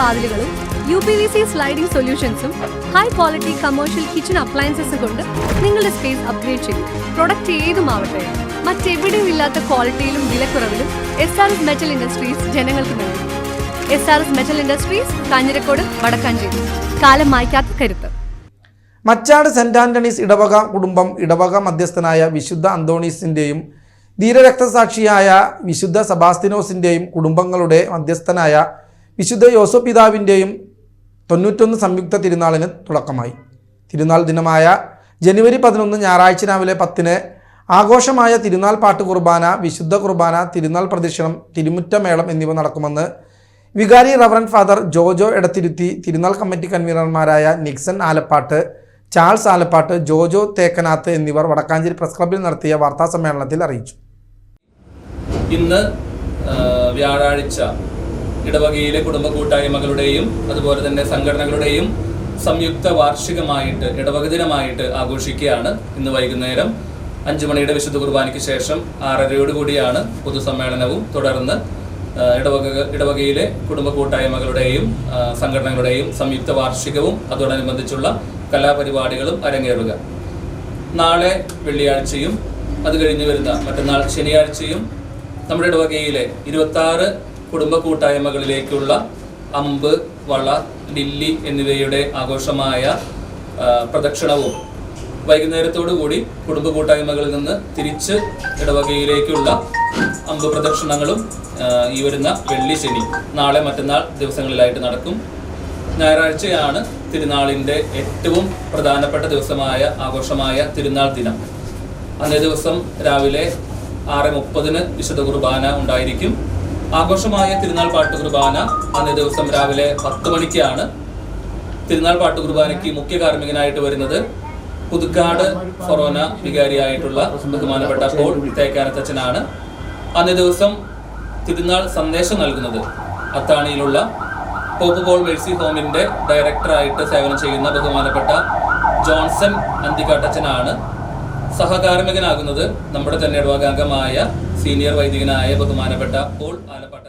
വാതിലുകളും U P V C sliding സൊല്യൂഷൻസും high quality commercial kitchen appliances കൊണ്ട് നിങ്ങളുടെ space upgrade ചെയ്യും പ്രൊഡക്റ്റ് ഏതുമാവട്ടെ മറ്റെവിടെയും ഇല്ലാത്ത ക്വാളിറ്റിയിലും വിലക്കുറവിലും S R S metal industries ജനങ്ങൾക്ക് നൽകും. S R S metal industries Kanjirakode Vadakkanchery കാലം മായ്ക്കാത്ത കരുത്ത്. മച്ചാട് സെന്റ് ആന്റണീസ് ഇടവക കുടുംബം ഇടവക മധ്യസ്ഥനായ വിശുദ്ധ അന്തോണീസിന്റെയും ധീരരക്തസാക്ഷിയായ വിശുദ്ധ സബാസ്തിനോസിന്റെയും കുടുംബങ്ങളുടെ മധ്യസ്ഥനായ വിശുദ്ധ യോസോ പിതാവിന്റെയും തൊണ്ണൂറ്റൊന്ന് സംയുക്ത തിരുനാളിന് തുടക്കമായി. തിരുനാൾ ദിനമായ ജനുവരി പതിനൊന്ന് ഞായറാഴ്ച രാവിലെ പത്തിന് ആഘോഷമായ തിരുനാൾ പാട്ട് കുർബാന വിശുദ്ധ കുർബാന തിരുനാൾ പ്രദക്ഷിണം തിരുമുറ്റമേളം എന്നിവ നടക്കുമെന്ന് വികാരി റവറൻ ഫാദർ ജോജോ എടത്തിരുത്തി തിരുനാൾ കമ്മിറ്റി കൺവീനർമാരായ നിക്സൺ ആലപ്പാട്ട് ചാൾസ് ആലപ്പാട്ട് ജോജോ തേക്കനാത്ത് എന്നിവർ വടക്കാഞ്ചേരി പ്രസ് ക്ലബിൽ നടത്തിയ വാർത്താ സമ്മേളനത്തിൽ അറിയിച്ചു. ഇന്ന് വ്യാഴാഴ്ച ഇടവകയിലെ കുടുംബ കൂട്ടായ്മകളുടെയും അതുപോലെ തന്നെ സംഘടനകളുടെയും സംയുക്ത വാർഷികമായിട്ട് ഇടവക ദിനമായിട്ട് ആഘോഷിക്കുകയാണ് ഇന്ന് വൈകുന്നേരം അഞ്ചു മണിയുടെ വിശുദ്ധ കുർബാനയ്ക്ക് ശേഷം ആറരയോട് കൂടിയാണ് പൊതുസമ്മേളനവും തുടർന്ന് ഇടവക ഇടവകയിലെ കുടുംബ കൂട്ടായ്മകളുടെയും സംഘടനകളുടെയും സംയുക്ത വാർഷികവും അതോടനുബന്ധിച്ചുള്ള കലാപരിപാടികളും അരങ്ങേറുക. നാളെ വെള്ളിയാഴ്ചയും അത് കഴിഞ്ഞ് വരുന്ന മറ്റന്നാൾ ശനിയാഴ്ചയും നമ്മുടെ ഇടവകയിലെ ഇരുപത്തി കുടുംബ കൂട്ടായ്മകളിലേക്കുള്ള അമ്പ് വള ലില്ലി എന്നിവയുടെ ആഘോഷമായ പ്രദക്ഷിണവും വൈകുന്നേരത്തോടുകൂടി കുടുംബ കൂട്ടായ്മകളിൽ നിന്ന് തിരിച്ച് ഇടവകയിലേക്കുള്ള അമ്പ് പ്രദക്ഷിണങ്ങളും ഈ വരുന്ന വെള്ളി ശനി നാളെ മറ്റന്നാൾ ദിവസങ്ങളിലായിട്ട് നടക്കും. ഞായറാഴ്ചയാണ് തിരുനാളിന്റെ ഏറ്റവും പ്രധാനപ്പെട്ട ദിവസമായ ആഘോഷമായ തിരുനാൾ ദിനം. അന്നേ ദിവസം രാവിലെ ആറ് മുപ്പതിന് വിശുദ്ധ കുർബാന ഉണ്ടായിരിക്കും. ആഘോഷമായ തിരുനാൾ പാട്ട് കുർബാന അന്നേ ദിവസം രാവിലെ പത്ത് മണിക്കാണ്. തിരുനാൾ പാട്ട് കുർബാനയ്ക്ക് മുഖ്യ കാർമ്മികനായിട്ട് വരുന്നത് പുതുക്കാട് ഫൊറോന വികാരിയായിട്ടുള്ള ബഹുമാനപ്പെട്ട പോൾ തേക്കാനത്തച്ഛനാണ്. അന്നേ ദിവസം തിരുനാൾ സന്ദേശം നൽകുന്നത് അത്താണിയിലുള്ള പോപ്പ് പോൾ മേഴ്സി ഹോമിന്റെ ഡയറക്ടറായിട്ട് സേവനം ചെയ്യുന്ന ബഹുമാനപ്പെട്ട ജോൺസൺ അന്തിക്കാട്ടച്ചനാണ്. സഹകാർമ്മികനാകുന്നത് നമ്മുടെ തന്നെ ഇടവക അംഗമായ സീനിയർ വൈദികനായ ബഹുമാനപ്പെട്ട പോൾ ആലപ്പാട്ട